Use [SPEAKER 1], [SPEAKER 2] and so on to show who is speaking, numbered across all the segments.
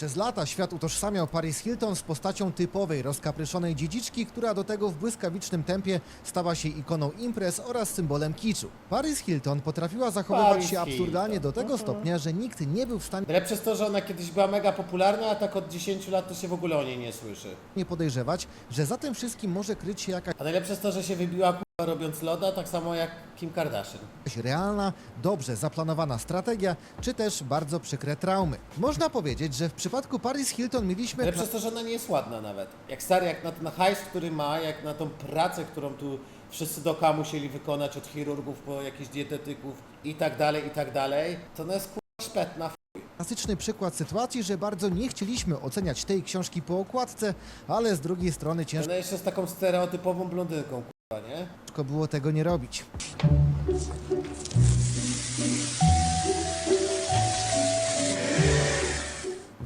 [SPEAKER 1] Przez lata świat utożsamiał Paris Hilton z postacią typowej, rozkapryszonej dziedziczki, która do tego w błyskawicznym tempie stała się ikoną imprez oraz symbolem kiczu. Paris Hilton potrafiła zachowywać
[SPEAKER 2] Paris
[SPEAKER 1] się absurdalnie
[SPEAKER 2] Hilton.
[SPEAKER 1] do tego stopnia, że nikt nie był w stanie
[SPEAKER 2] Najlepsze jest to, że ona kiedyś była mega popularna, a tak od 10 lat to się w ogóle o niej nie słyszy.
[SPEAKER 1] podejrzewać, że za tym wszystkim może kryć się jakaś
[SPEAKER 2] A najlepsze jest to, że się wybiła robiąc loda, tak samo jak Kim Kardashian.
[SPEAKER 1] realna, dobrze zaplanowana strategia, czy też bardzo przykre traumy. Można powiedzieć, że w przypadku Paris Hilton mieliśmy
[SPEAKER 2] Najlepsze jest to, że ona nie jest ładna nawet. Jak stary, jak na ten hajs, który ma, jak na tą pracę, którą tu wszyscy dookoła musieli wykonać, od chirurgów po jakichś dietetyków i tak dalej, i tak dalej, to ona jest kurwa szpetna. f-
[SPEAKER 1] Klasyczny przykład sytuacji, że bardzo nie chcieliśmy oceniać tej książki po okładce, ale z drugiej strony ciężko
[SPEAKER 2] Ona jeszcze jest taką stereotypową blondynką, nie?
[SPEAKER 1] było tego nie robić.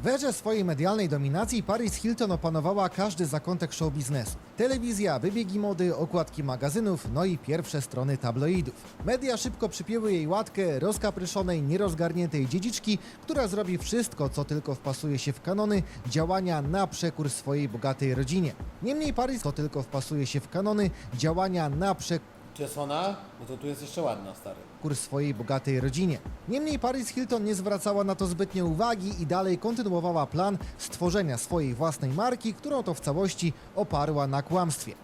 [SPEAKER 1] W erze swojej medialnej dominacji Paris Hilton opanowała każdy zakątek show biznesu. Telewizja, wybiegi mody, okładki magazynów, no i pierwsze strony tabloidów. Media szybko przypięły jej łatkę rozkapryszonej, nierozgarniętej dziedziczki, która zrobi wszystko, co tylko wpasuje się w kanony działania na przekór swojej bogatej rodzinie. Niemniej Paris to tylko wpasuje się w kanony działania na przekór
[SPEAKER 2] Czy jest ona? No to tu jest jeszcze ładna, stary.
[SPEAKER 1] Swojej bogatej rodzinie. Niemniej Paris Hilton nie zwracała na to zbytnio uwagi i dalej kontynuowała plan stworzenia swojej własnej marki, którą to w całości oparła na kłamstwie.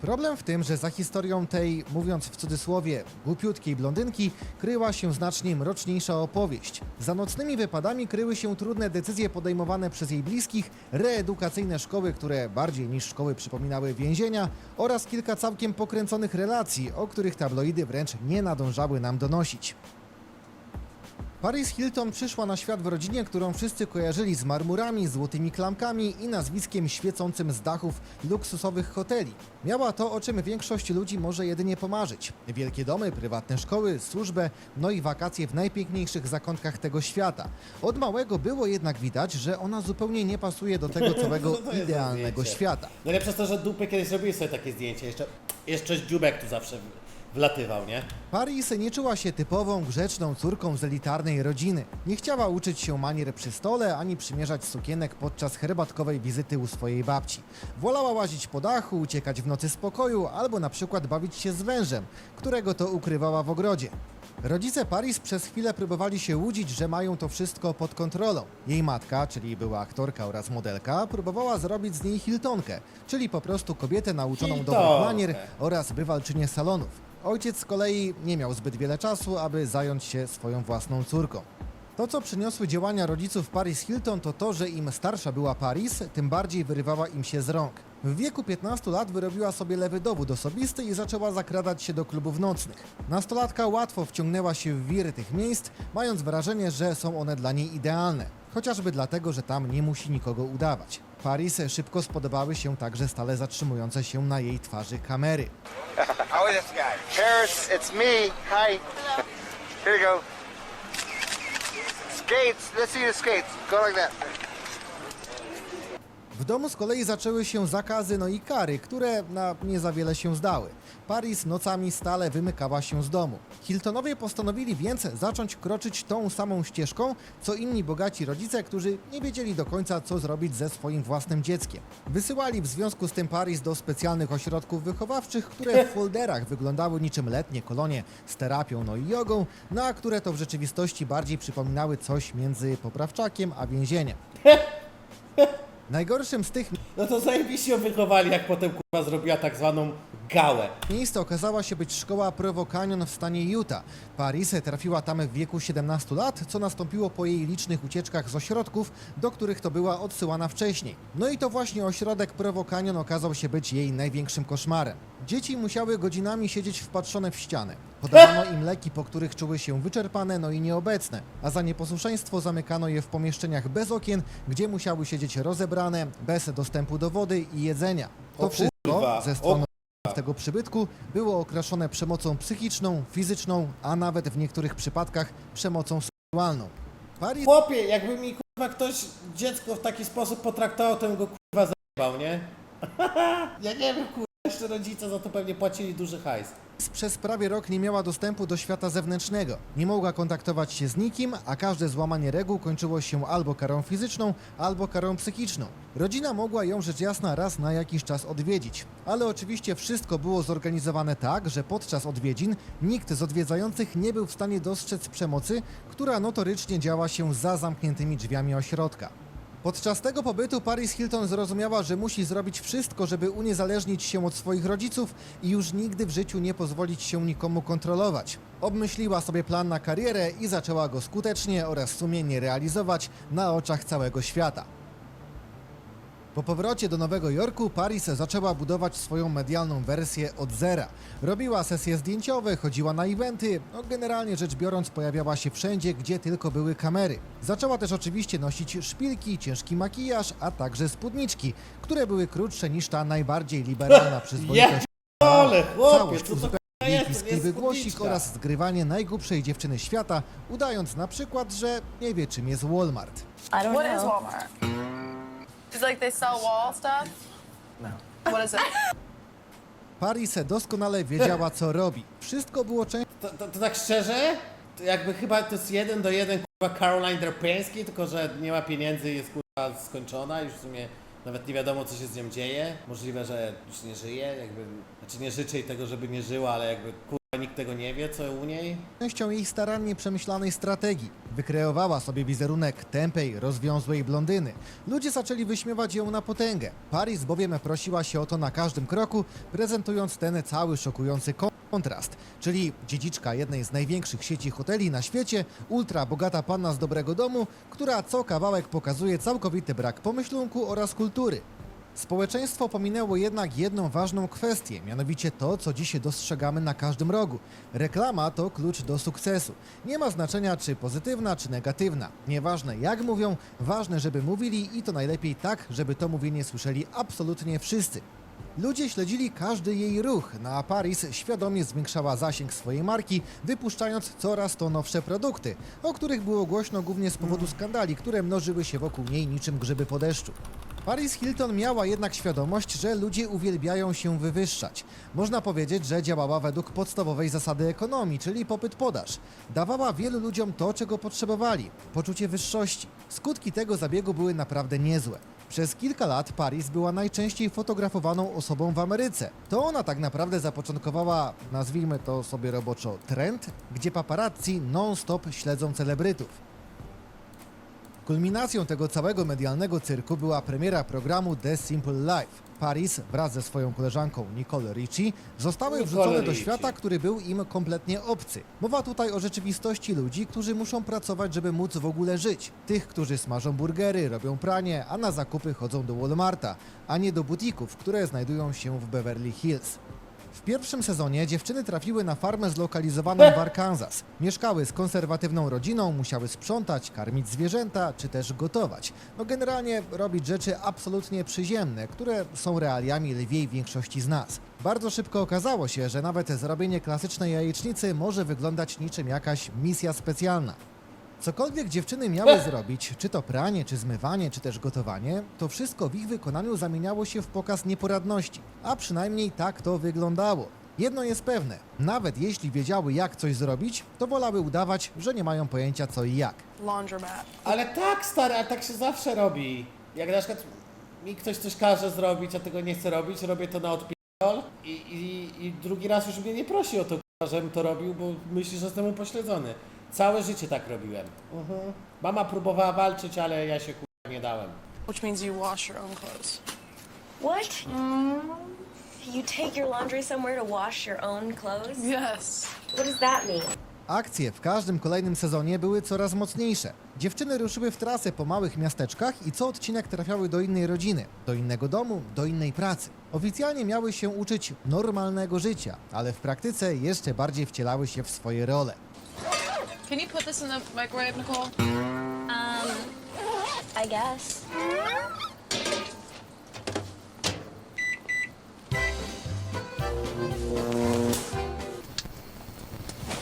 [SPEAKER 1] Problem w tym, że za historią tej, mówiąc w cudzysłowie, głupiutkiej blondynki, kryła się znacznie mroczniejsza opowieść. Za nocnymi wypadami kryły się trudne decyzje podejmowane przez jej bliskich, reedukacyjne szkoły, które bardziej niż szkoły przypominały więzienia oraz kilka całkiem pokręconych relacji, o których tabloidy wręcz nie nadążały nam donosić. Paris Hilton przyszła na świat w rodzinie, którą wszyscy kojarzyli z marmurami, złotymi klamkami i nazwiskiem świecącym z dachów luksusowych hoteli. Miała to, o czym większość ludzi może jedynie pomarzyć. Wielkie domy, prywatne szkoły, służbę, no i wakacje w najpiękniejszych zakątkach tego świata. Od małego było jednak widać, że ona zupełnie nie pasuje do tego całego
[SPEAKER 2] No to jest za
[SPEAKER 1] idealnego
[SPEAKER 2] zdjęcie.
[SPEAKER 1] świata.
[SPEAKER 2] Najlepsze jest to, że dupy kiedyś robiły sobie takie zdjęcie. Jeszcze, jeszcze dziubek tu zawsze wlatywał, nie?
[SPEAKER 1] Paris nie czuła się typową, grzeczną córką z elitarnej rodziny. Nie chciała uczyć się manier przy stole, ani przymierzać sukienek podczas herbatkowej wizyty u swojej babci. Wolała łazić po dachu, uciekać w nocy z pokoju, albo na przykład bawić się z wężem, którego to ukrywała w ogrodzie. Rodzice Paris przez chwilę próbowali się łudzić, że mają to wszystko pod kontrolą. Jej matka, czyli była aktorka oraz modelka, próbowała zrobić z niej Hiltonkę, czyli po prostu kobietę nauczoną dobrych
[SPEAKER 2] Hiltonkę.
[SPEAKER 1] manier oraz bywalczynię salonów. Ojciec z kolei nie miał zbyt wiele czasu, aby zająć się swoją własną córką. To, co przyniosły działania rodziców Paris Hilton, to to, że im starsza była Paris, tym bardziej wyrywała im się z rąk. W wieku 15 lat wyrobiła sobie lewy dowód osobisty i zaczęła zakradać się do klubów nocnych. Nastolatka łatwo wciągnęła się w wiry tych miejsc, mając wrażenie, że są one dla niej idealne. Chociażby dlatego, że tam nie musi nikogo udawać. Paris szybko spodobały się także stale zatrzymujące się na jej twarzy kamery.
[SPEAKER 3] How is this guy? Paris, it's me. Hi. Here you go. Skates. Let's see the skates. Go like that.
[SPEAKER 1] W domu z kolei zaczęły się zakazy, no i kary, które na nie za wiele się zdały. Paris nocami stale wymykała się z domu. Hiltonowie postanowili więc zacząć kroczyć tą samą ścieżką, co inni bogaci rodzice, którzy nie wiedzieli do końca, co zrobić ze swoim własnym dzieckiem. Wysyłali w związku z tym Paris do specjalnych ośrodków wychowawczych, które w folderach wyglądały niczym letnie kolonie z terapią, no i jogą, no a które to w rzeczywistości bardziej przypominały coś między poprawczakiem a więzieniem. Najgorszym z tych
[SPEAKER 2] No to zajebiście ją wychowali, jak potem kurwa zrobiła tak zwaną gałę.
[SPEAKER 1] Miejsce okazała się być szkoła Provo Canyon w stanie Utah. Paris trafiła tam w wieku 17 lat, co nastąpiło po jej licznych ucieczkach z ośrodków, do których to była odsyłana wcześniej. No i to właśnie ośrodek Provo Canyon okazał się być jej największym koszmarem. Dzieci musiały godzinami siedzieć wpatrzone w ścianę. Podawano im leki, po których czuły się wyczerpane, no i nieobecne, a za nieposłuszeństwo zamykano je w pomieszczeniach bez okien, gdzie musiały siedzieć rozebrane, bez dostępu do wody i jedzenia. To wszystko ze
[SPEAKER 2] o
[SPEAKER 1] strony tego przybytku było okraszone przemocą psychiczną, fizyczną, a nawet w niektórych przypadkach przemocą seksualną. Paris
[SPEAKER 2] Chłopie, jakby mi kurwa ktoś dziecko w taki sposób potraktował, to bym go kurwa zajebał, nie? ja nie wiem kurwa, jeszcze rodzice za to pewnie płacili duży hajs.
[SPEAKER 1] Przez prawie rok nie miała dostępu do świata zewnętrznego. Nie mogła kontaktować się z nikim, a każde złamanie reguł kończyło się albo karą fizyczną, albo karą psychiczną. Rodzina mogła ją rzecz jasna raz na jakiś czas odwiedzić. Ale oczywiście wszystko było zorganizowane tak, że podczas odwiedzin nikt z odwiedzających nie był w stanie dostrzec przemocy, która notorycznie działa się za zamkniętymi drzwiami ośrodka. Podczas tego pobytu Paris Hilton zrozumiała, że musi zrobić wszystko, żeby uniezależnić się od swoich rodziców i już nigdy w życiu nie pozwolić się nikomu kontrolować. Obmyśliła sobie plan na karierę i zaczęła go skutecznie oraz sumiennie realizować na oczach całego świata. Po powrocie do Nowego Jorku Paris zaczęła budować swoją medialną wersję od zera. Robiła sesje zdjęciowe, chodziła na eventy, no generalnie rzecz biorąc pojawiała się wszędzie, gdzie tylko były kamery. Zaczęła też oczywiście nosić szpilki, ciężki makijaż, a także spódniczki, które były krótsze niż ta najbardziej liberalna przyzwoitość.
[SPEAKER 2] Ale chłopie,
[SPEAKER 1] Całość
[SPEAKER 2] co to
[SPEAKER 1] głosik oraz zgrywanie najgłupszej dziewczyny świata, udając na przykład, że nie wie czym jest Walmart.
[SPEAKER 4] I don't
[SPEAKER 5] What
[SPEAKER 4] know.
[SPEAKER 5] is Walmart? It's like they sell wall stuff? No. What is it?
[SPEAKER 1] Paris doskonale wiedziała, co robi. Wszystko było częścią
[SPEAKER 2] To, to, to tak szczerze, to jakby chyba to jest jeden do jeden kurwa Caroline Derpiński, tylko że nie ma pieniędzy i jest kurwa skończona, już w sumie nawet nie wiadomo co się z nią dzieje. Możliwe, że już nie żyje, jakby, znaczy nie życzę jej tego, żeby nie żyła, ale jakby kurwa nikt tego nie wie, co u niej.
[SPEAKER 1] częścią jej starannie przemyślanej strategii. Wykreowała sobie wizerunek tępej, rozwiązłej blondyny. Ludzie zaczęli wyśmiewać ją na potęgę. Paris bowiem prosiła się o to na każdym kroku, prezentując ten cały szokujący kontrast, czyli dziedziczka jednej z największych sieci hoteli na świecie, ultra bogata panna z dobrego domu, która co kawałek pokazuje całkowity brak pomyślunku oraz kultury. Społeczeństwo pominęło jednak jedną ważną kwestię, mianowicie to, co dzisiaj dostrzegamy na każdym rogu. Reklama to klucz do sukcesu. Nie ma znaczenia, czy pozytywna, czy negatywna. Nieważne jak mówią, ważne, żeby mówili i to najlepiej tak, żeby to mówienie słyszeli absolutnie wszyscy. Ludzie śledzili każdy jej ruch, no a Paris świadomie zwiększała zasięg swojej marki, wypuszczając coraz to nowsze produkty, o których było głośno głównie z powodu skandali, które mnożyły się wokół niej niczym grzyby po deszczu. Paris Hilton miała jednak świadomość, że ludzie uwielbiają się wywyższać. Można powiedzieć, że działała według podstawowej zasady ekonomii, czyli popyt-podaż. Dawała wielu ludziom to, czego potrzebowali poczucie wyższości. Skutki tego zabiegu były naprawdę niezłe. Przez kilka lat Paris była najczęściej fotografowaną osobą w Ameryce. To ona tak naprawdę zapoczątkowała, nazwijmy to sobie roboczo, trend, gdzie paparazzi non-stop śledzą celebrytów. Kulminacją tego całego medialnego cyrku była premiera programu The Simple Life. Paris wraz ze swoją koleżanką Nicole Richie zostały
[SPEAKER 2] Nicole
[SPEAKER 1] wrzucone do świata, który był im kompletnie obcy. Mowa tutaj o rzeczywistości ludzi, którzy muszą pracować, żeby móc w ogóle żyć. Tych, którzy smażą burgery, robią pranie, a na zakupy chodzą do Walmarta, a nie do butików, które znajdują się w Beverly Hills. W pierwszym sezonie dziewczyny trafiły na farmę zlokalizowaną w Arkansas. Mieszkały z konserwatywną rodziną, musiały sprzątać, karmić zwierzęta, czy też gotować. No generalnie robić rzeczy absolutnie przyziemne, które są realiami lwiej większości z nas. Bardzo szybko okazało się, że nawet zrobienie klasycznej jajecznicy może wyglądać niczym jakaś misja specjalna. Cokolwiek dziewczyny miały zrobić, czy to pranie, czy zmywanie, czy też gotowanie, to wszystko w ich wykonaniu zamieniało się w pokaz nieporadności, a przynajmniej tak to wyglądało. Jedno jest pewne, nawet jeśli wiedziały jak coś zrobić, to wolały udawać, że nie mają pojęcia co i jak.
[SPEAKER 5] Laundromat.
[SPEAKER 2] Ale tak stary, ale tak się zawsze robi. Jak na przykład mi ktoś coś każe zrobić, a tego nie chcę robić, robię to na odpierdol i, i, i drugi raz już mnie nie prosi o to, żebym to robił, bo myśli, że jestem upośledzony. Całe życie tak robiłem. Mama próbowała walczyć, ale ja się k***a nie dałem.
[SPEAKER 5] Which means you wash your own clothes.
[SPEAKER 4] What? You take your laundry somewhere to wash your own clothes?
[SPEAKER 5] Yes.
[SPEAKER 4] What does that mean?
[SPEAKER 1] Akcje w każdym kolejnym sezonie były coraz mocniejsze. Dziewczyny ruszyły w trasę po małych miasteczkach i co odcinek trafiały do innej rodziny, do innego domu, do innej pracy. Oficjalnie miały się uczyć normalnego życia, ale w praktyce jeszcze bardziej wcielały się w swoje role.
[SPEAKER 5] Can you put this in the microwave, Nicole?
[SPEAKER 4] Um, I guess.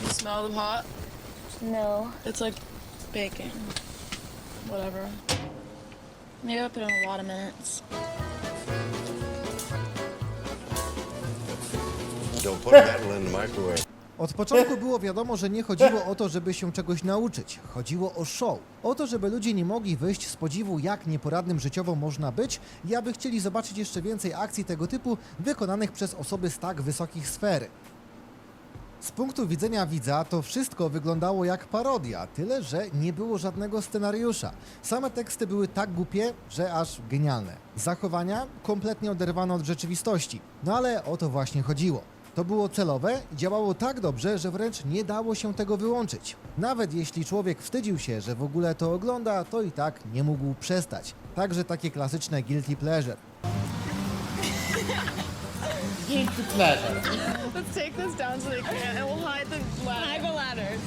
[SPEAKER 5] You smell the hot?
[SPEAKER 4] No.
[SPEAKER 5] It's like baking. Whatever. Maybe I'll put in a lot of minutes.
[SPEAKER 6] Don't put metal in the microwave.
[SPEAKER 1] Od początku było wiadomo, że nie chodziło o to, żeby się czegoś nauczyć. Chodziło o show. O to, żeby ludzie nie mogli wyjść z podziwu, jak nieporadnym życiowo można być i aby chcieli zobaczyć jeszcze więcej akcji tego typu wykonanych przez osoby z tak wysokich sfer. Z punktu widzenia widza to wszystko wyglądało jak parodia, tyle że nie było żadnego scenariusza. Same teksty były tak głupie, że aż genialne. Zachowania kompletnie oderwane od rzeczywistości. No ale o to właśnie chodziło. To było celowe i działało tak dobrze, że wręcz nie dało się tego wyłączyć. Nawet jeśli człowiek wstydził się, że w ogóle to ogląda, to i tak nie mógł przestać. Także takie klasyczne guilty pleasure.
[SPEAKER 2] Guilty pleasure.
[SPEAKER 5] Let's take this down so they can't, and we'll hide the ladder. Hide the ladder.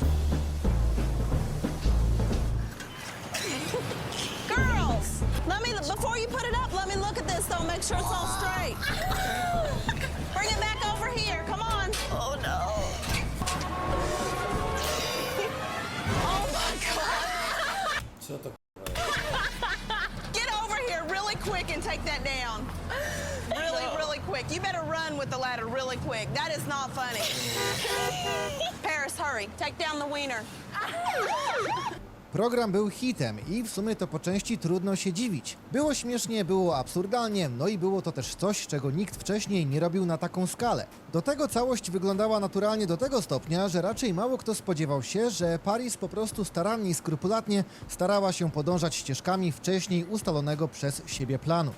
[SPEAKER 7] Girls, let me before you put it up. Let me look at this though. Make sure it's all straight. Bring it back over here. Come on. Oh no. oh my God.
[SPEAKER 2] Co to
[SPEAKER 7] Get over here really quick and take that down. Really, really quick. You better run with the ladder really quick. That is not funny. Paris, hurry. Take down the wiener.
[SPEAKER 1] Program był hitem i w sumie to po części trudno się dziwić. Było śmiesznie, było absurdalnie, no i było to też coś, czego nikt wcześniej nie robił na taką skalę. Do tego całość wyglądała naturalnie do tego stopnia, że raczej mało kto spodziewał się, że Paris po prostu starannie i skrupulatnie starała się podążać ścieżkami wcześniej ustalonego przez siebie planu.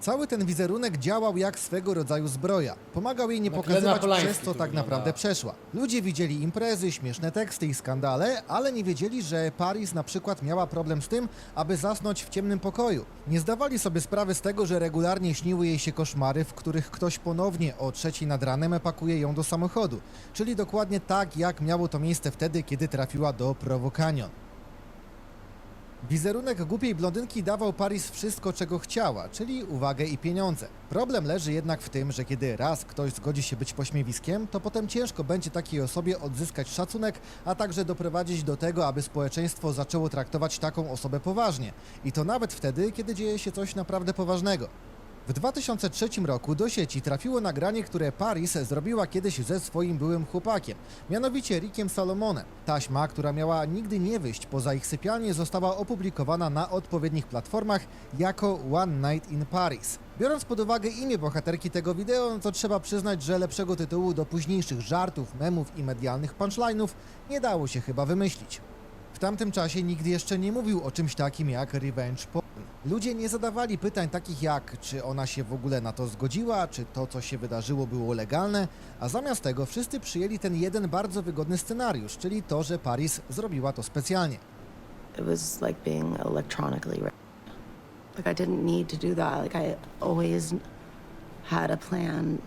[SPEAKER 1] Cały ten wizerunek działał jak swego rodzaju zbroja. Pomagał jej nie pokazywać,
[SPEAKER 2] Polański
[SPEAKER 1] przez co
[SPEAKER 2] tu
[SPEAKER 1] tak naprawdę przeszła. Ludzie widzieli imprezy, śmieszne teksty i skandale, ale nie wiedzieli, że Paris na przykład miała problem z tym, aby zasnąć w ciemnym pokoju. Nie zdawali sobie sprawy z tego, że regularnie śniły jej się koszmary, w których ktoś ponownie o trzeciej nad ranem pakuje ją do samochodu. Czyli dokładnie tak, jak miało to miejsce wtedy, kiedy trafiła do Provo Canyon. Wizerunek głupiej blondynki dawał Paris wszystko, czego chciała, czyli uwagę i pieniądze. Problem leży jednak w tym, że kiedy raz ktoś zgodzi się być pośmiewiskiem, to potem ciężko będzie takiej osobie odzyskać szacunek, a także doprowadzić do tego, aby społeczeństwo zaczęło traktować taką osobę poważnie. I to nawet wtedy, kiedy dzieje się coś naprawdę poważnego. W 2003 roku do sieci trafiło nagranie, które Paris zrobiła kiedyś ze swoim byłym chłopakiem, mianowicie Rickiem Salomonem. Taśma, która miała nigdy nie wyjść poza ich sypialnię, została opublikowana na odpowiednich platformach jako One Night in Paris. Biorąc pod uwagę imię bohaterki tego wideo, no to trzeba przyznać, że lepszego tytułu do późniejszych żartów, memów i medialnych punchline'ów nie dało się chyba wymyślić. W tamtym czasie nikt jeszcze nie mówił o czymś takim jak revenge porn. Ludzie nie zadawali pytań takich jak, czy ona się w ogóle na to zgodziła, czy to, co się wydarzyło, było legalne, a zamiast tego wszyscy przyjęli ten jeden bardzo wygodny scenariusz, czyli to, że Paris zrobiła to specjalnie.
[SPEAKER 8] it was like being electronically raped. Like I didn't need to do that. Like I always had a plan.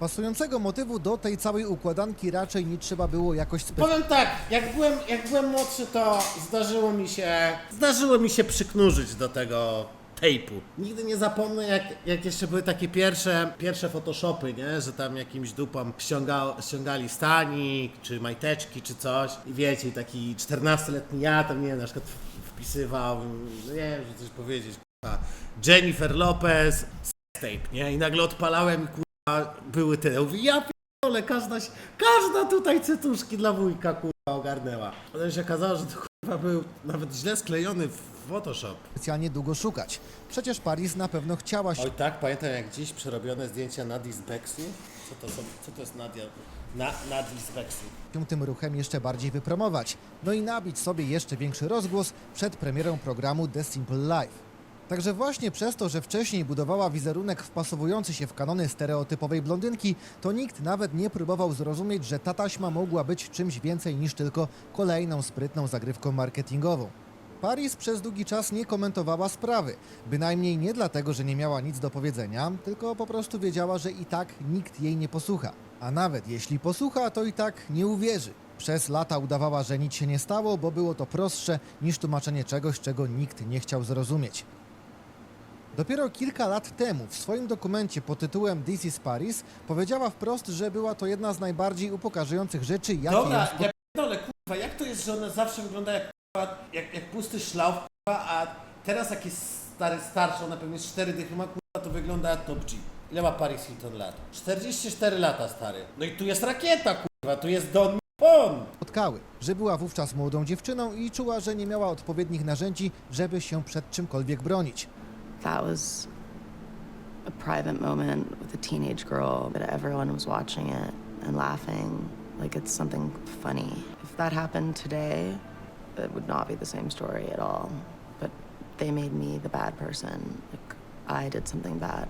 [SPEAKER 1] Pasującego motywu do tej całej układanki raczej nie trzeba było jakoś specjalnie.
[SPEAKER 2] Powiem tak, jak byłem, jak byłem młodszy, to zdarzyło mi się, zdarzyło mi się przyknurzyć do tego tejpu. Nigdy nie zapomnę, jak, jak jeszcze były takie pierwsze, pierwsze photoshopy, nie? Że tam jakimś dupom ściąga, ściągali stanik, czy majteczki, czy coś. I wiecie, taki 14-letni ja tam, nie wiem, na przykład wpisywał, nie wiem, że coś powiedzieć, kurwa, Jennifer Lopez, tape, nie? I nagle odpalałem kurwa, były te. Ja ale każda, każda tutaj cytuszki dla wujka kurwa ogarnęła. Potem się okazało, że to kurwa był nawet źle sklejony w Photoshop.
[SPEAKER 1] specjalnie długo szukać. Przecież Paris na pewno chciała się
[SPEAKER 2] Oj tak, pamiętam jak dziś przerobione zdjęcia Nadii z Beksu. Co to, są, co to jest Nadia? Na, Nadii z Beksu.
[SPEAKER 1] tym ruchem jeszcze bardziej wypromować, no i nabić sobie jeszcze większy rozgłos przed premierą programu The Simple Life. Także właśnie przez to, że wcześniej budowała wizerunek wpasowujący się w kanony stereotypowej blondynki, to nikt nawet nie próbował zrozumieć, że ta taśma mogła być czymś więcej niż tylko kolejną sprytną zagrywką marketingową. Paris przez długi czas nie komentowała sprawy, bynajmniej nie dlatego, że nie miała nic do powiedzenia, tylko po prostu wiedziała, że i tak nikt jej nie posłucha. A nawet jeśli posłucha, to i tak nie uwierzy. Przez lata udawała, że nic się nie stało, bo było to prostsze niż tłumaczenie czegoś, czego nikt nie chciał zrozumieć. Dopiero kilka lat temu w swoim dokumencie pod tytułem This is Paris powiedziała wprost, że była to jedna z najbardziej upokarzających rzeczy, jakie
[SPEAKER 2] Dobra, ja pierdolę, kurwa, jak to jest, że ona zawsze wygląda jak, kurwa, jak, jak pusty szlauf, kurwa, a teraz jak jest stary, starszy, ona pewnie z cztery dychy ma, kurwa, to wygląda jak top G. Ile ma Paris Hilton lat? 44 lata, stary. No i tu jest rakieta, kurwa, tu jest Don Pon.
[SPEAKER 1] spotkały, że była wówczas młodą dziewczyną i czuła, że nie miała odpowiednich narzędzi, żeby się przed czymkolwiek bronić.
[SPEAKER 8] That was a private moment with a teenage girl, but everyone was watching it and laughing like it's something funny. If that happened today, it would not be the same story at all. But they made me the bad person. Like, I did something bad.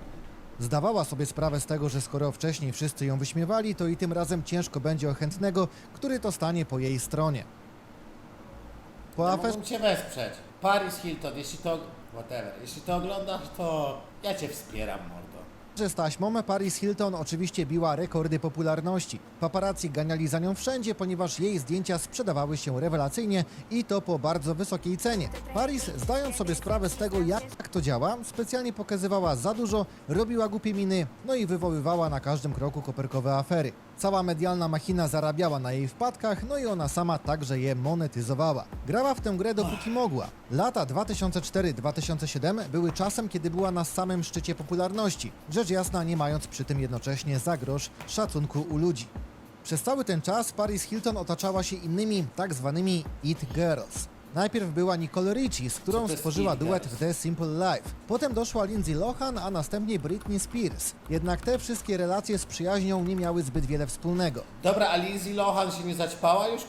[SPEAKER 1] Zdawała sobie sprawę z tego, że skoro wcześniej wszyscy ją wyśmiewali, to i tym razem ciężko będzie o chętnego, który to stanie po jej stronie. Po aferze
[SPEAKER 2] mógłbym cię wesprzeć. Paris Hilton, jeśli to... Whatever. Jeśli to oglądasz, to ja cię wspieram, mordo.
[SPEAKER 1] z taśmą Paris Hilton oczywiście biła rekordy popularności. Paparazzi ganiali za nią wszędzie, ponieważ jej zdjęcia sprzedawały się rewelacyjnie i to po bardzo wysokiej cenie. Paris, zdając sobie sprawę z tego, jak to działa, specjalnie pokazywała za dużo, robiła głupie miny, no i wywoływała na każdym kroku koperkowe afery. Cała medialna machina zarabiała na jej wpadkach, no i ona sama także je monetyzowała. Grała w tę grę dopóki mogła. Lata 2004-2007 były czasem, kiedy była na samym szczycie popularności, rzecz jasna nie mając przy tym jednocześnie za grosz szacunku u ludzi. Przez cały ten czas Paris Hilton otaczała się innymi tak zwanymi It Girls. Najpierw była Nicole Richie, z którą stworzyła duet w The Simple Life. Potem doszła Lindsay Lohan, a następnie Britney Spears. Jednak te wszystkie relacje z przyjaźnią nie miały zbyt wiele wspólnego.
[SPEAKER 2] Dobra, a Lindsay Lohan się nie zaćpała już?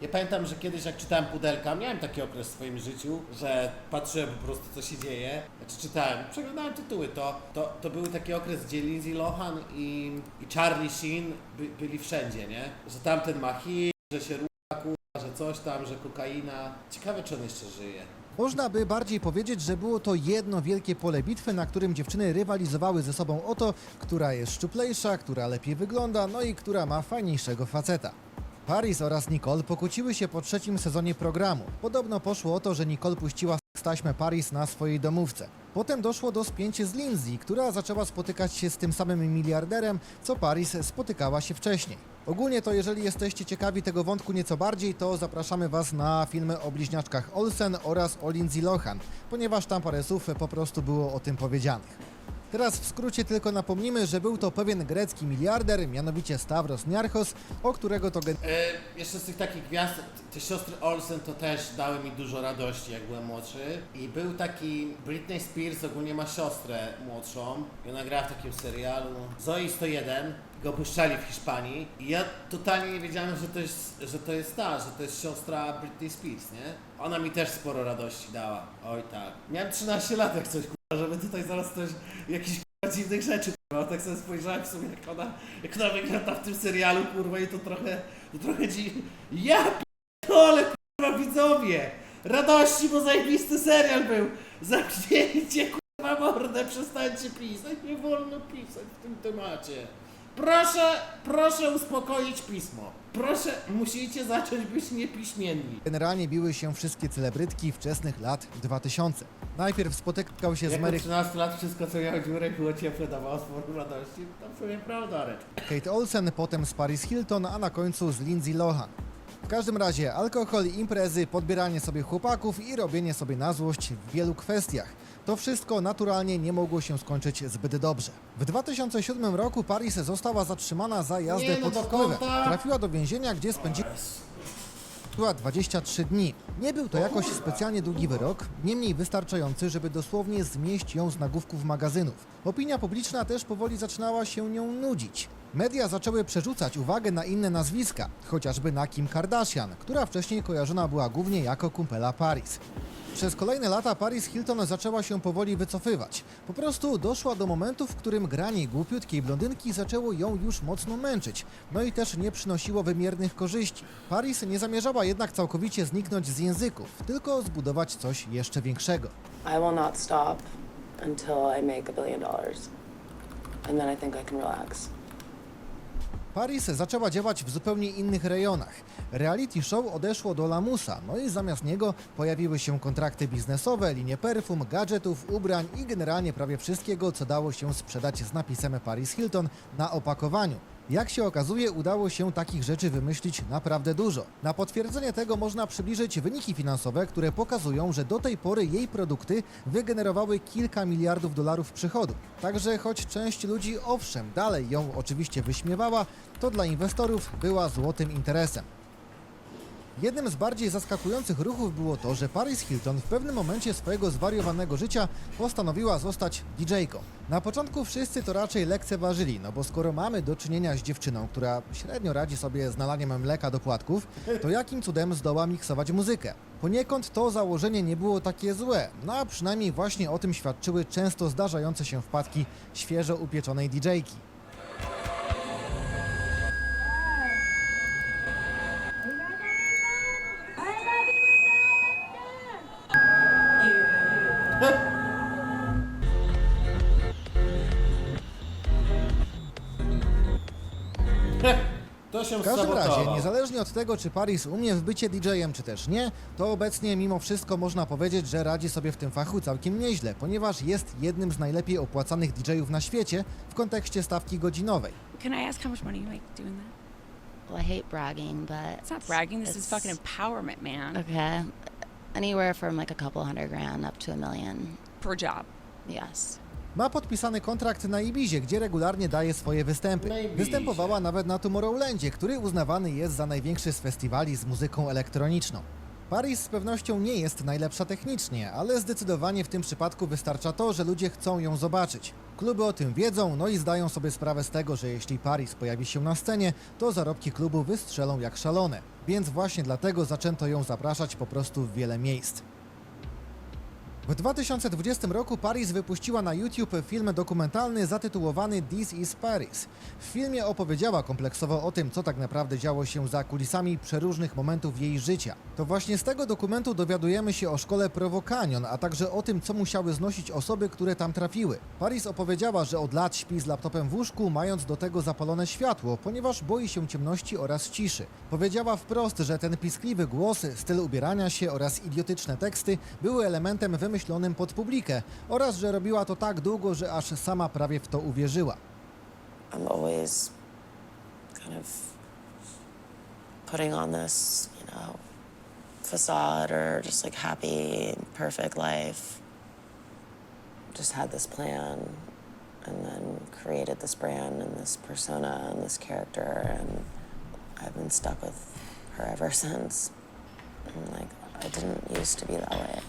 [SPEAKER 2] Ja pamiętam, że kiedyś jak czytałem Pudelka, miałem taki okres w swoim życiu, że patrzyłem po prostu co się dzieje. Znaczy czytałem, przeglądałem tytuły, to, to, to był taki okres, gdzie Lindsay Lohan i, i Charlie Sheen by, byli wszędzie, nie? Że tamten ma hit, że się że coś tam, że kokaina. Ciekawe, czy on jeszcze żyje.
[SPEAKER 1] Można by bardziej powiedzieć, że było to jedno wielkie pole bitwy, na którym dziewczyny rywalizowały ze sobą o to, która jest szczuplejsza, która lepiej wygląda, no i która ma fajniejszego faceta. Paris oraz Nicole pokłóciły się po trzecim sezonie programu. Podobno poszło o to, że Nicole puściła taśmę Paris na swojej domówce. Potem doszło do spięcia z Lindsay, która zaczęła spotykać się z tym samym miliarderem, co Paris spotykała się wcześniej. Ogólnie to jeżeli jesteście ciekawi tego wątku nieco bardziej, to zapraszamy Was na filmy o bliźniaczkach Olsen oraz o Lindsay Lohan, ponieważ tam parę słów po prostu było o tym powiedzianych. Teraz w skrócie tylko napomnimy, że był to pewien grecki miliarder, mianowicie Stavros Niarchos, o którego to gen...
[SPEAKER 2] E, jeszcze z tych takich gwiazd, te siostry Olsen to też dały mi dużo radości, jak byłem młodszy. I był taki, Britney Spears ogólnie ma siostrę młodszą i ona grała w takim serialu Zoe 101, go puszczali w Hiszpanii i ja totalnie nie wiedziałem, że to jest, że to jest ta, że to jest siostra Britney Spears, nie? Ona mi też sporo radości dała, oj tak. Miałem 13 lat jak coś, kurwa, żeby tutaj zaraz coś, kurwa, dziwnych rzeczy, kurwa, tak sobie spojrzałem w sumie, jak ona, jak ona wygląda w tym serialu, kurwa, i to trochę, to trochę dziwne. Ja ale kurwa widzowie! Radości, bo zajebisty serial był! Zamknięcie kurwa mordę, przestańcie pisać, nie wolno pisać w tym temacie. Proszę, proszę uspokoić pismo. Proszę, musicie zacząć być niepiśmienni.
[SPEAKER 1] generalnie biły się wszystkie celebrytki wczesnych lat 2000. Najpierw spotykał się z
[SPEAKER 2] Jak
[SPEAKER 1] Mary
[SPEAKER 2] od 13 lat wszystko co miało dziurę było ciepłe, dawało sporo radości, to w sumie prawda, Rek.
[SPEAKER 1] Kate Olsen, potem z Paris Hilton, a na końcu z Lindsay Lohan. W każdym razie alkohol, imprezy, podbieranie sobie chłopaków i robienie sobie na złość w wielu kwestiach. To wszystko naturalnie nie mogło się skończyć zbyt dobrze. W 2007 roku Paris została zatrzymana za jazdę
[SPEAKER 2] Nie no,
[SPEAKER 1] pod wpływem. Trafiła do więzienia, gdzie spędziła była 23 dni. Nie był to jakoś specjalnie długi wyrok, niemniej wystarczający, żeby dosłownie zmieść ją z nagłówków magazynów. Opinia publiczna też powoli zaczynała się nią nudzić. Media zaczęły przerzucać uwagę na inne nazwiska, chociażby na Kim Kardashian, która wcześniej kojarzona była głównie jako kumpela Paris. Przez kolejne lata Paris Hilton zaczęła się powoli wycofywać. Po prostu doszła do momentu, w którym granie głupiutkiej blondynki zaczęło ją już mocno męczyć, no i też nie przynosiło wymiernych korzyści. Paris nie zamierzała jednak całkowicie zniknąć z języków, tylko zbudować coś jeszcze większego.
[SPEAKER 8] I will not stop until I make a billion dollars. And then I think I can relax.
[SPEAKER 1] Paris zaczęła działać w zupełnie innych rejonach. Reality show odeszło do lamusa, no i zamiast niego pojawiły się kontrakty biznesowe, linie perfum, gadżetów, ubrań i generalnie prawie wszystkiego, co dało się sprzedać z napisem Paris Hilton na opakowaniu. Jak się okazuje, udało się takich rzeczy wymyślić naprawdę dużo. Na potwierdzenie tego można przybliżyć wyniki finansowe, które pokazują, że do tej pory jej produkty wygenerowały kilka miliardów dolarów przychodu. Także choć część ludzi owszem dalej ją oczywiście wyśmiewała, to dla inwestorów była złotym interesem. Jednym z bardziej zaskakujących ruchów było to, że Paris Hilton w pewnym momencie swojego zwariowanego życia postanowiła zostać DJ-ką. Na początku wszyscy to raczej lekceważyli, no bo skoro mamy do czynienia z dziewczyną, która średnio radzi sobie z nalaniem mleka do płatków, to jakim cudem zdoła miksować muzykę? Poniekąd to założenie nie było takie złe, no a przynajmniej właśnie o tym świadczyły często zdarzające się wpadki świeżo upieczonej DJ-ki. Niezależnie od tego, czy Paris umie w bycie DJ-em, czy też nie, to obecnie mimo wszystko można powiedzieć, że radzi sobie w tym fachu całkiem nieźle, ponieważ jest jednym z najlepiej opłacanych DJ-ów na świecie w kontekście stawki godzinowej.
[SPEAKER 9] Can I ask how much money you make doing that?
[SPEAKER 8] Well, I hate bragging, but
[SPEAKER 9] It's not bragging. This is fucking empowerment, man.
[SPEAKER 8] Okay, anywhere from like a couple hundred grand up to a million.
[SPEAKER 9] Per job.
[SPEAKER 8] Yes.
[SPEAKER 1] Ma podpisany kontrakt na Ibizie, gdzie regularnie daje swoje występy. Występowała nawet na Tomorrowlandzie, który uznawany jest za największy z festiwali z muzyką elektroniczną. Paris z pewnością nie jest najlepsza technicznie, ale zdecydowanie w tym przypadku wystarcza to, że ludzie chcą ją zobaczyć. Kluby o tym wiedzą, no i zdają sobie sprawę z tego, że jeśli Paris pojawi się na scenie, to zarobki klubu wystrzelą jak szalone. Więc właśnie dlatego zaczęto ją zapraszać po prostu w wiele miejsc. W 2020 roku Paris wypuściła na YouTube film dokumentalny zatytułowany This is Paris. W filmie opowiedziała kompleksowo o tym, co tak naprawdę działo się za kulisami przeróżnych momentów jej życia. To właśnie z tego dokumentu dowiadujemy się o szkole Prowokanion, a także o tym, co musiały znosić osoby, które tam trafiły. Paris opowiedziała, że od lat śpi z laptopem w łóżku, mając do tego zapalone światło, ponieważ boi się ciemności oraz ciszy. Powiedziała wprost, że ten piskliwy głos, styl ubierania się oraz idiotyczne teksty były elementem pod publikę oraz że robiła to tak długo, że aż sama prawie w to uwierzyła.
[SPEAKER 8] I'm always kind of putting on this, you know, facade or just like happy, perfect life. Just had this plan and then created this brand and this persona and this character, and I've been stuck with her ever since. Like, I didn't used to be that way.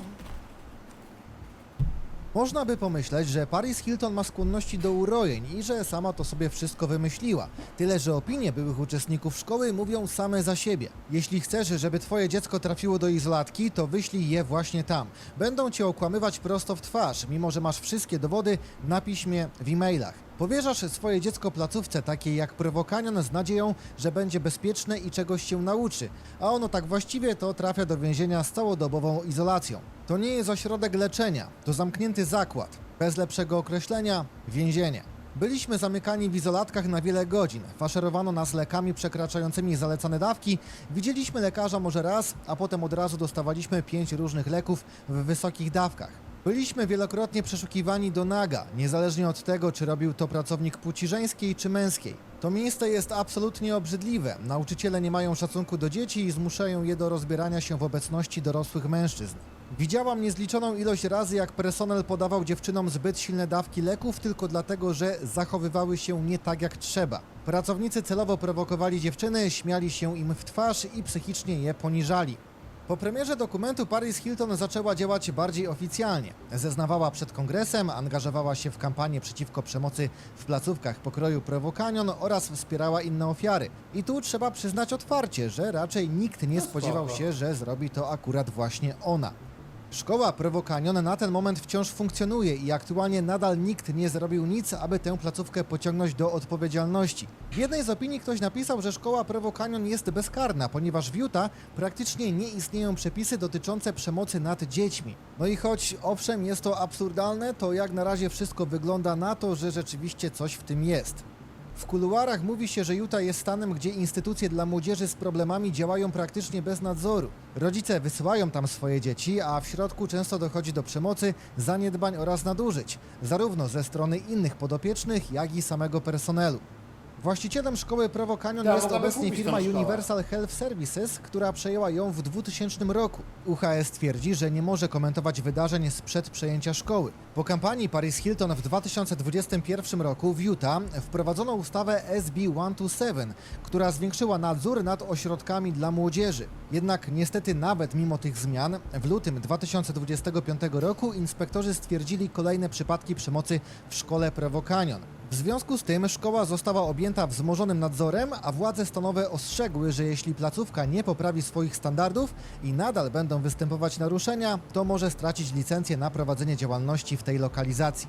[SPEAKER 1] Można by pomyśleć, że Paris Hilton ma skłonności do urojeń i że sama to sobie wszystko wymyśliła. Tyle, że opinie byłych uczestników szkoły mówią same za siebie. Jeśli chcesz, żeby twoje dziecko trafiło do izolatki, to wyślij je właśnie tam. Będą cię okłamywać prosto w twarz, mimo że masz wszystkie dowody na piśmie, w e-mailach. Powierzasz swoje dziecko placówce takiej jak Prowokanion z nadzieją, że będzie bezpieczne i czegoś się nauczy, a ono tak właściwie to trafia do więzienia z całodobową izolacją. To nie jest ośrodek leczenia, to zamknięty zakład. Bez lepszego określenia więzienie. Byliśmy zamykani w izolatkach na wiele godzin, faszerowano nas lekami przekraczającymi zalecane dawki, widzieliśmy lekarza może raz, a potem od razu dostawaliśmy pięć różnych leków w wysokich dawkach. Byliśmy wielokrotnie przeszukiwani do naga, niezależnie od tego, czy robił to pracownik płci żeńskiej czy męskiej. To miejsce jest absolutnie obrzydliwe. Nauczyciele nie mają szacunku do dzieci i zmuszają je do rozbierania się w obecności dorosłych mężczyzn. Widziałam niezliczoną ilość razy, jak personel podawał dziewczynom zbyt silne dawki leków tylko dlatego, że zachowywały się nie tak jak trzeba. Pracownicy celowo prowokowali dziewczyny, śmiali się im w twarz i psychicznie je poniżali. Po premierze dokumentu Paris Hilton zaczęła działać bardziej oficjalnie. Zeznawała przed kongresem, angażowała się w kampanię przeciwko przemocy w placówkach pokroju Prowokanion oraz wspierała inne ofiary. I tu trzeba przyznać otwarcie, że raczej nikt nie spodziewał
[SPEAKER 2] spoko.
[SPEAKER 1] się, że zrobi to akurat właśnie ona. Szkoła Prowokanion na ten moment wciąż funkcjonuje i aktualnie nadal nikt nie zrobił nic, aby tę placówkę pociągnąć do odpowiedzialności. W jednej z opinii ktoś napisał, że szkoła Prowokanion jest bezkarna, ponieważ w Utah praktycznie nie istnieją przepisy dotyczące przemocy nad dziećmi. No i choć owszem jest to absurdalne, to jak na razie wszystko wygląda na to, że rzeczywiście coś w tym jest. W kuluarach mówi się, że Utah jest stanem, gdzie instytucje dla młodzieży z problemami działają praktycznie bez nadzoru. Rodzice wysyłają tam swoje dzieci, a w środku często dochodzi do przemocy, zaniedbań oraz nadużyć, zarówno ze strony innych podopiecznych, jak i samego personelu. Właścicielem szkoły Provo Canyon
[SPEAKER 2] Ja,
[SPEAKER 1] jest
[SPEAKER 2] mogłaby
[SPEAKER 1] obecnie
[SPEAKER 2] kupić tą
[SPEAKER 1] firma
[SPEAKER 2] szkołę.
[SPEAKER 1] Universal Health Services, która przejęła ją w 2000 roku. UHS twierdzi, że nie może komentować wydarzeń sprzed przejęcia szkoły. Po kampanii Paris Hilton w 2021 roku w Utah wprowadzono ustawę SB 127, która zwiększyła nadzór nad ośrodkami dla młodzieży. Jednak niestety nawet mimo tych zmian w lutym 2025 roku inspektorzy stwierdzili kolejne przypadki przemocy w szkole Provo Canyon. W związku z tym szkoła została objęta wzmożonym nadzorem, a władze stanowe ostrzegły, że jeśli placówka nie poprawi swoich standardów i nadal będą występować naruszenia, to może stracić licencję na prowadzenie działalności w tej lokalizacji.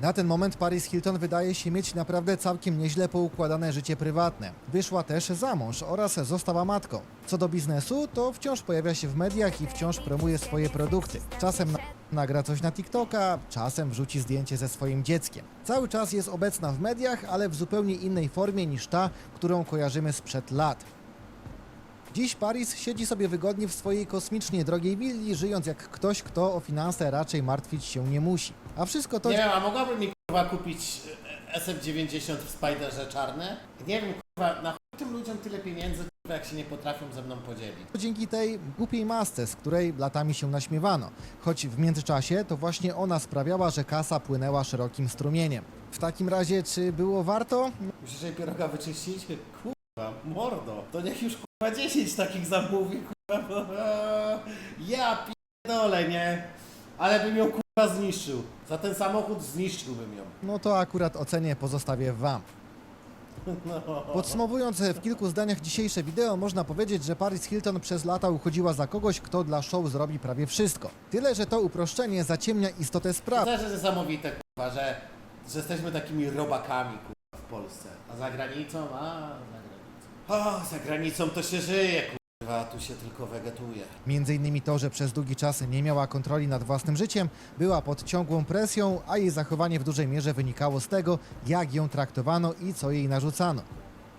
[SPEAKER 1] Na ten moment Paris Hilton wydaje się mieć naprawdę całkiem nieźle poukładane życie prywatne. Wyszła też za mąż oraz została matką. Co do biznesu, to wciąż pojawia się w mediach i wciąż promuje swoje produkty. Czasem na nagra coś na TikToka, czasem wrzuci zdjęcie ze swoim dzieckiem. Cały czas jest obecna w mediach, ale w zupełnie innej formie niż ta, którą kojarzymy sprzed lat. Dziś Paris siedzi sobie wygodnie w swojej kosmicznie drogiej willi, żyjąc jak ktoś, kto o finanse raczej martwić się nie musi. A wszystko to
[SPEAKER 2] Nie wiem, a mogłaby mi kurwa kupić e, SF90 w Spiderze czarne? Nie wiem, kurwa, na tym ludziom tyle pieniędzy, kurwa, jak się nie potrafią ze mną podzielić.
[SPEAKER 1] dzięki tej głupiej masce, z której latami się naśmiewano. Choć w międzyczasie to właśnie ona sprawiała, że kasa płynęła szerokim strumieniem. W takim razie, czy było warto?
[SPEAKER 2] Musisz jej pieroga wyczyścić? Kurwa, mordo. To niech już kurwa 10 takich zamówi, kurwa. bo- Ja pierdolę, nie? Ale bym ją kurwa zniszczył. Za ten samochód zniszczyłbym ją.
[SPEAKER 1] No to akurat ocenię pozostawię Wam. Podsumowując w kilku zdaniach dzisiejsze wideo, można powiedzieć, że Paris Hilton przez lata uchodziła za kogoś, kto dla show zrobi prawie wszystko. Tyle, że to uproszczenie zaciemnia istotę
[SPEAKER 2] To
[SPEAKER 1] sprawy.
[SPEAKER 2] też jest niesamowite, kurwa, że, że jesteśmy takimi robakami, kurwa, w Polsce. A za granicą? A, za granicą. O, za granicą to się żyje, kurwa, a tu się tylko wegetuje.
[SPEAKER 1] Między innymi to, że przez długi czas nie miała kontroli nad własnym życiem, była pod ciągłą presją, a jej zachowanie w dużej mierze wynikało z tego, jak ją traktowano i co jej narzucano.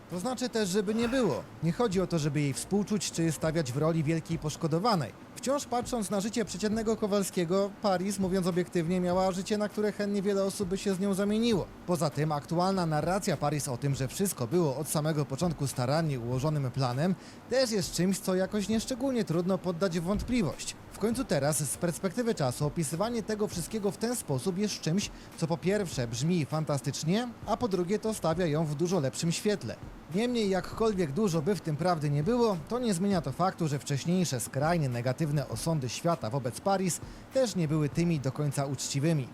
[SPEAKER 1] To znaczy też, żeby nie było. Nie chodzi o to, żeby jej współczuć czy stawiać w roli wielkiej poszkodowanej. Wciąż patrząc na życie przeciętnego Kowalskiego, Paris, mówiąc obiektywnie, miała życie, na które chętnie wiele osób by się z nią zamieniło. Poza tym aktualna narracja Paris o tym, że wszystko było od samego początku starannie ułożonym planem, też jest czymś, co jakoś nieszczególnie trudno poddać w wątpliwość. W końcu teraz, z perspektywy czasu, opisywanie tego wszystkiego w ten sposób jest czymś, co po pierwsze brzmi fantastycznie, a po drugie to stawia ją w dużo lepszym świetle. Niemniej, jakkolwiek dużo by w tym prawdy nie było, to nie zmienia to faktu, że wcześniejsze skrajnie negatywne osądy świata wobec Paris też nie były tymi do końca uczciwymi.